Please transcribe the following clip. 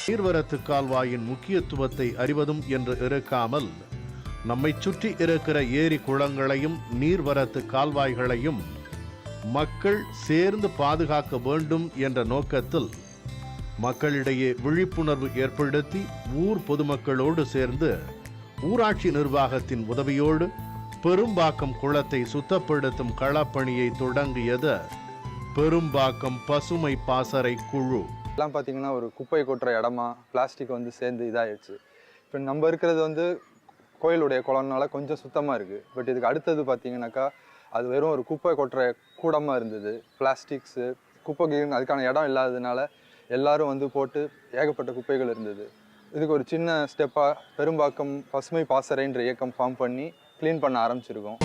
நீர்வரத்து கால்வாயின் முக்கியத்துவத்தை அறிவதும் என்று இருக்காமல் நம்மை சுற்றி இருக்கிற ஏரி குளங்களையும் நீர்வரத்து கால்வாய்களையும் மக்கள் சேர்ந்து பாதுகாக்க வேண்டும் என்ற நோக்கத்தில் மக்களிடையே விழிப்புணர்வு ஏற்படுத்தி ஊர் பொதுமக்களோடு சேர்ந்து ஊராட்சி நிர்வாகத்தின் உதவியோடு பெரும்பாக்கம் குளத்தை சுத்தப்படுத்தும் களப்பணியை தொடங்கியது பெரும்பாக்கம் பசுமை பாசறை குழு. எல்லாம் பார்த்தீங்கன்னா ஒரு குப்பை கொட்டுற இடமா பிளாஸ்டிக் வந்து சேர்ந்து இதாகிடுச்சு இப்போ நம்ம இருக்கிறது வந்து கோயிலுடைய குளம்னால கொஞ்சம் சுத்தமாக இருக்குது பட் இதுக்கு அடுத்தது பார்த்தீங்கன்னாக்கா அது வெறும் ஒரு குப்பை கொட்டுற கூடமாக இருந்தது. பிளாஸ்டிக்ஸு குப்பை அதுக்கான இடம் இல்லாததுனால எல்லாரும் வந்து போட்டு ஏகப்பட்ட குப்பைகள் இருந்தது. இதுக்கு ஒரு சின்ன ஸ்டெப்பாக பெரும்பாக்கம் பசுமை பாசறைன்ற இயக்கம் ஃபார்ம் பண்ணி க்ளீன் பண்ண ஆரம்பிச்சிருக்கோம்.